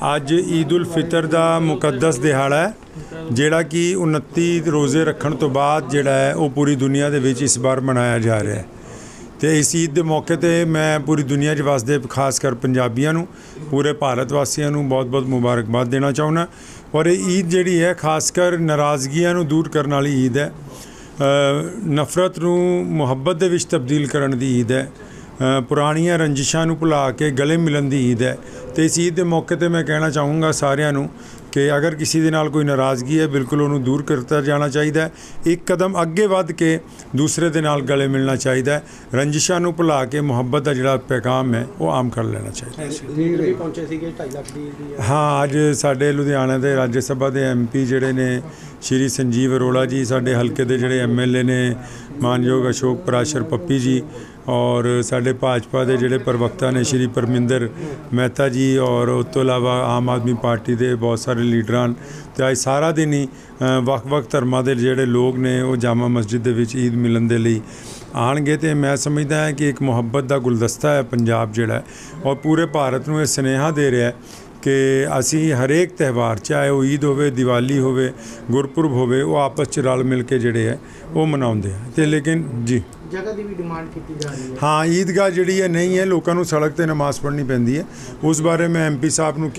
ਅੱਜ ਈਦ ਉਲ ਫਿਤਰ ਦਾ ਮੁਕੱਦਸ ਦਿਹਾੜਾ ਹੈ, ਜਿਹੜਾ ਕਿ 29 ਰੋਜ਼ੇ ਰੱਖਣ ਤੋਂ ਬਾਅਦ ਜਿਹੜਾ ਹੈ, ਉਹ ਪੂਰੀ ਦੁਨੀਆ ਦੇ ਵਿੱਚ ਇਸ ਵਾਰ ਮਨਾਇਆ ਜਾ ਰਿਹਾ ਹੈ। ਤੇ ਇਸ ਈਦ ਦੇ ਮੌਕੇ ਤੇ ਮੈਂ ਪੂਰੀ ਦੁਨੀਆ 'ਚ ਵਸਦੇ, ਖਾਸ ਕਰ ਪੰਜਾਬੀਆਂ ਨੂੰ, ਪੂਰੇ ਭਾਰਤ ਵਾਸੀਆਂ ਨੂੰ ਬਹੁਤ-ਬਹੁਤ ਮੁਬਾਰਕਬਾਦ ਦੇਣਾ ਚਾਹੁੰਦਾ ਔਰ ਇਹ ਈਦ ਜਿਹੜੀ ਹੈ, ਖਾਸ ਕਰ ਨਾਰਾਜ਼ਗੀਆਂ ਨੂੰ ਦੂਰ ਕਰਨ ਵਾਲੀ ਈਦ ਹੈ। ਨਫ਼ਰਤ ਨੂੰ ਮੁਹੱਬਤ ਦੇ ਵਿੱਚ ਤਬਦੀਲ ਕਰਨ ਦੀ ਈਦ ਹੈ। ਪੁਰਾਣੀਆਂ ਰੰਜਿਸ਼ਾਂ ਨੂੰ ਭੁਲਾ ਕੇ ਗਲੇ ਮਿਲਣ ਦੀ ਈਦ ਹੈ। ਤੇ ਇਸ ਈਦ ਦੇ ਮੌਕੇ ਤੇ ਮੈਂ ਕਹਿਣਾ ਚਾਹੂੰਗਾ ਸਾਰਿਆਂ ਨੂੰ ਕਿ ਅਗਰ ਕਿਸੇ ਦੇ ਨਾਲ ਕੋਈ ਨਾਰਾਜ਼ਗੀ ਹੈ ਬਿਲਕੁਲ ਉਹਨੂੰ ਦੂਰ ਕਰਤਾ ਜਾਣਾ ਚਾਹੀਦਾ ਹੈ। ਇੱਕ ਕਦਮ ਅੱਗੇ ਵੱਧ ਕੇ ਦੂਸਰੇ ਦੇ ਨਾਲ ਗਲੇ ਮਿਲਣਾ ਚਾਹੀਦਾ ਹੈ। ਰੰਜਿਸ਼ਾਂ ਨੂੰ ਭੁਲਾ ਕੇ ਮੁਹੱਬਤ ਦਾ ਜਿਹੜਾ ਪੈਗਾਮ ਹੈ ਉਹ ਆਮ ਕਰ ਲੈਣਾ ਚਾਹੀਦਾ ਹੈ। ਲੀਡਰ ਵੀ ਪਹੁੰਚੇ ਸੀਗੇ 2.5 ਲੱਖ ਦੀ ਦੀ ਆ। ਹਾਂ ਅੱਜ ਸਾਡੇ ਲੁਧਿਆਣਾ ਦੇ ਰਾਜ ਸਭਾ ਦੇ ਐਮਪੀ ਜਿਹੜੇ ਨੇ ਸ਼੍ਰੀ ਸੰਜੀਵ ਅਰੋੜਾ ਜੀ, ਸਾਡੇ ਹਲਕੇ ਦੇ ਜਿਹੜੇ ਐਮਐਲਏ ਨੇ ਮਾਨਯੋਗ ਅਸ਼ੋਕ ਪਰਾਸ਼ਰ ਪੱਪੀ ਜੀ ਔਰ ਸਾਡੇ ਭਾਜਪਾ ਦੇ ਜਿਹੜੇ ਪ੍ਰਵਕਤਾ ਨੇ ਸ਼੍ਰੀ ਪਰਮਿੰਦਰ ਮਹਿਤਾ ਜੀ ਔਰ ਉਸ ਤੋਂ ਇਲਾਵਾ ਆਮ ਆਦਮੀ ਪਾਰਟੀ ਦੇ ਬਹੁਤ ਸਾਰੇ ਲੀਡਰਾਂ ਤੇ ਅੱਜ ਸਾਰਾ ਦਿਨ ਹੀ ਵੱਖ-ਵੱਖ ਧਰਮਾਂ ਦੇ ਜਿਹੜੇ ਲੋਕ ਨੇ ਉਹ ਜਾਮਾ ਮਸਜਿਦ ਦੇ ਵਿੱਚ ਈਦ ਮਿਲਣ ਦੇ ਲਈ ਆਣਗੇ ਤੇ ਮੈਂ ਸਮਝਦਾ ਹਾਂ ਕਿ ਇੱਕ ਮੁਹੱਬਤ ਦਾ ਗੁਲਦਸਤਾ ਹੈ ਪੰਜਾਬ ਜਿਹੜਾ ਔਰ ਪੂਰੇ ਭਾਰਤ ਨੂੰ ਇਹ ਸੁਨੇਹਾ ਦੇ ਰਿਹਾ ਹੈ ਕਿ ਅਸੀਂ ਹਰੇਕ ਤਿਉਹਾਰ ਚਾਹੇ ਉਹ ਈਦ ਹੋਵੇ ਦੀਵਾਲੀ ਹੋਵੇ ਗੁਰਪੁਰਬ ਹੋਵੇ ਉਹ ਆਪਸ ਚ ਰਲ ਮਿਲ ਕੇ ਜਿਹੜੇ ਹੈ ਉਹ ਮਨਾਉਂਦੇ ਆ। ਤੇ ਲੇਕਿਨ ਜੀ। ਜਗ੍ਹਾ ਦੀ ਵੀ ਡਿਮਾਂਡ ਕੀਤੀ ਜਾ ਰਹੀ ਹੈ। ਹਾਂ ਈਦਗਾਹ ਜਿਹੜੀ ਹੈ ਨਹੀਂ ਹੈ ਲੋਕਾਂ ਨੂੰ ਸੜਕ ਤੇ ਨਮਾਜ਼ ਪੜ੍ਹਨੀ ਪੈਂਦੀ ਹੈ। ਉਸ ਬਾਰੇ ਮੈਂ ਐਮਪੀ ਸਾਹਿਬ ਨੂੰ